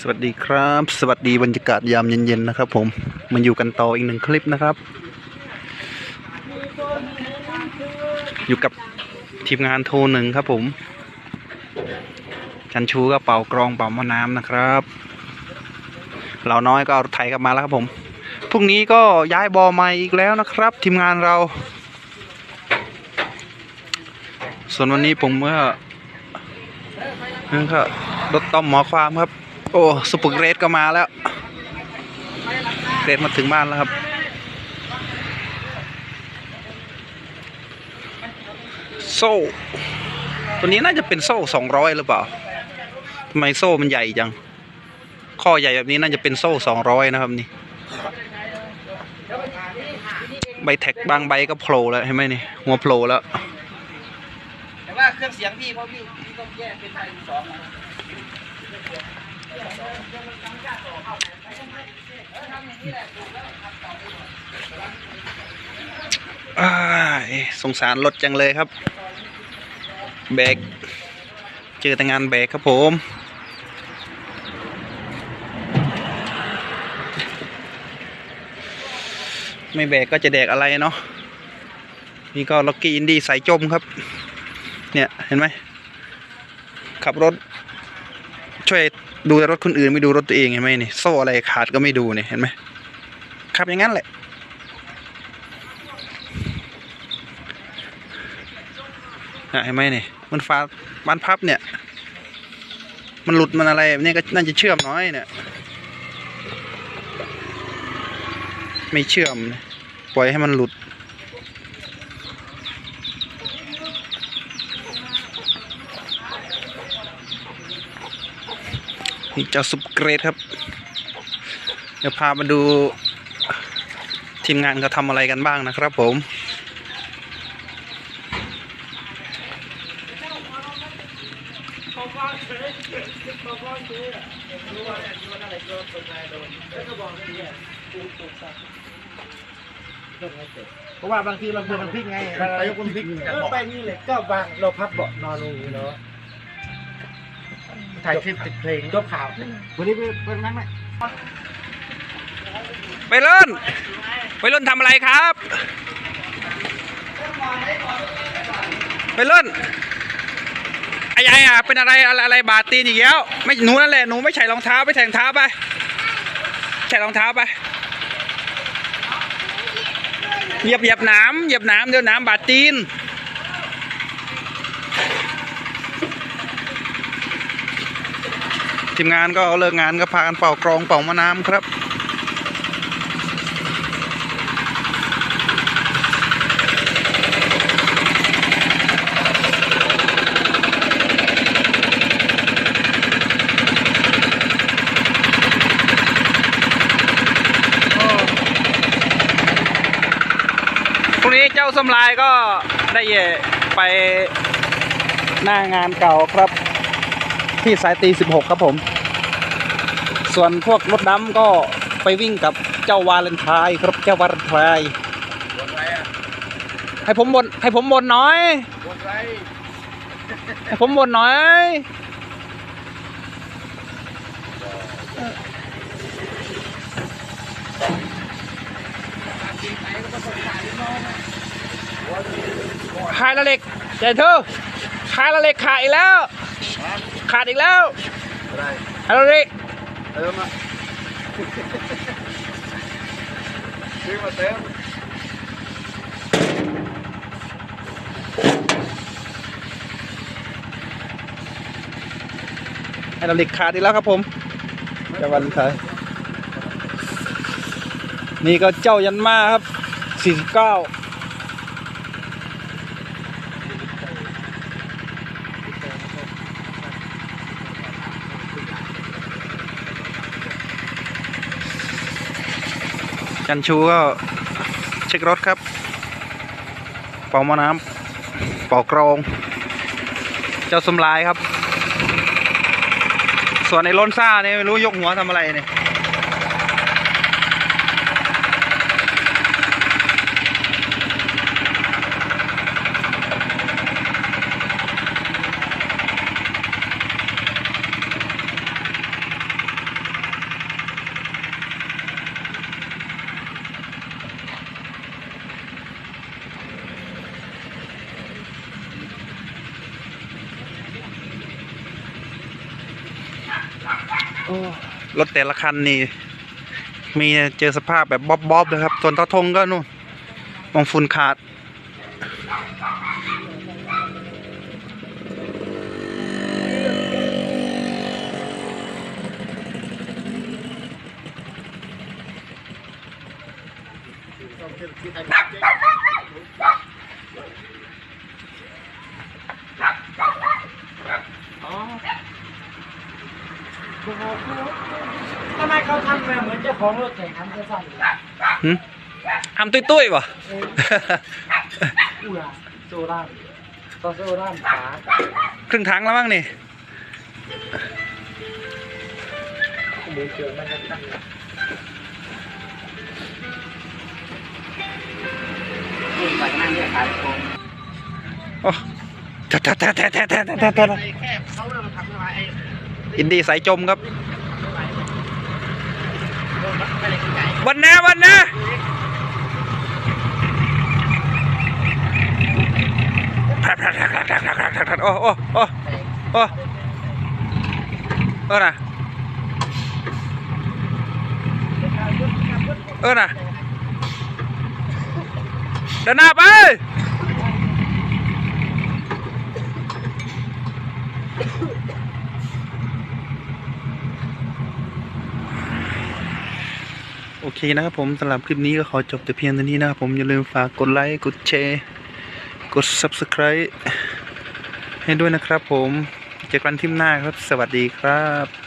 สวัสดีครับ สวัสดีบรรยากาศยามเย็นๆนะครับ ผมมาอยู่กันต่ออีกหนึ่งคลิปนะครับ อยู่กับทีมงานโทรหนึ่งครับผม ชันชูก็เป่ากรองเป่ามะน้ำนะครับเราน้อยก็เอาไถกลับมาแล้วครับผมพรุ่งนี้ก็ย้ายบอใหม่อีกแล้วนะครับ ทีมงานเรา ส่วนวันนี้ผมก็นี่ก็รถต้อมหมอความครับ โอ้สุปเกรดก็มาแล้วเกรดมาถึงบ้านแล้วครับ โซ่ ตัวนี้น่าจะเป็นโซ่สองร้อยหรือเปล่าทำไมโซ่มันใหญ่จัง ข้อใหญ่แบบนี้น่าจะเป็นโซ่สองร้อยนะครับนี่ ใบแท็กบางใบก็โผล่แล้วเห็นไหมนี่ หัวโผล่แล้วแต่ว่าเครื่องเสียงพี่เพราะพี่พี่ต้องแยกเป็นไทยสองนะอ้าย สงสารรถจังเลยครับ แบก เจอแต่งานแบกครับผมไม่แบกก็จะแดกอะไรเนาะ นี่ก็ล็อกกี้อินดี้สายจมครับ เนี่ย เห็นไหม ขับรถ ช่วย ดูแต่รถคนอื่นไม่ดูรถตัวเองเห็นไหมนี่โซ่อะไรขาดก็ไม่ดูเนี่ยเห็นไหมขับอย่างนั้นแหละเห็นไหมเนี่ยมันฟ้าบานพับเนี่ย มันหลุดมันอะไรเนี่ยก็น่าจะเชื่อมน้อยเนี่ย ไม่เชื่อม ปล่อยให้มันหลุด เจ้าซุปเกรดครับ เดี๋ยวพามาดูทีมงานเขาทำอะไรกันบ้างนะครับผม เพราะว่าบางทีเราเพื่อนมันพลิกไงไปยกคนพลิกเออไปนี่เลยก็บางเราพับเบาะนอนลงอย่างนี้เนาะ ถ่ายคลิปติดเพลงจบข่าววันนี้เป็นนั้นไหมไปเล่นไปเล่นทำอะไรครับ ไปเล่นไอ้ไอ้อะเป็นอะไรอะไรอะไรบาดตีนอีกแล้วไม่หนูนั่นแหละหนูไม่ใส่รองเท้าไปแทงเท้าไปใส่รองเท้าไปเหยียบเหยียบหน้ำเหยียบหน้ำเดี๋ยวหน้ำบาดตีน ทีมงานก็เลิกงานก็พากันเป่ากรองเป่ามะน้ำครับพรุ่งนี้เจ้าสมลายก็ได้ไปหน้างานเก่าครับ ที่สายตี 16 ครับผม ส่วนพวกรถดำก็ไปวิ่งกับเจ้าวาเลนไทน์ครับเจ้าวาเลนไทน์ให้ผมบนให้ผมบนน่อยให้ผมบนน่อย ขายละเหล็กใจเธอขายละเล็กขาดอีกแล้ว ขาดอีกแล้วอะไรละเหล็กเติมอะซื้อมาเติมให้ละเหล็กขาดอีกแล้วครับผมเจ้าวันไทยนี่ก็เจ้ายันมาครับ 49 จันชูก็เช็ครถครับ เป่ามาน้ำเป่ากรอง เจ้าสมลายครับ ส่วนไอ้ล้นซ่าเนี่ยไม่รู้ยกหัวทำอะไรเนี่ย รถแต่ละคันนี่ มีเจอสภาพแบบบ๊อบๆเลยครับ ส่วนตาทงก็นู่นมองฝุ่นขาดอ๋อ ทำไมเขาทำแบบเหมือนเจ้าของรถแข่งทำสั้นๆเลยหึทำตุ้ยๆวะเอออู้ล่ะโซล่ามต่อโซล่ามขาครึ่งถังแล้วมั้งนี่หมูเกิดมันจะตั้งใส่นั่นเนี่ยขายของโอ้แท้แท้แท้แท้แท้แท้แท้แท้ไอ้แค่เขา อินดีสายจมครับ วันนะวันนะโอ้โอโอ้โอ้เออนะเออนะเดินหน้าไป เคนะครับผมสำหรับคลิปนี้ก็ขอจบแต่เพียงเท่านี้นะครับผมอย่าลืมฝากกดไลค์กดแชร์กด Subscribe ให้ด้วยนะครับผมเจอกันคลิปหน้าครับ สวัสดีครับ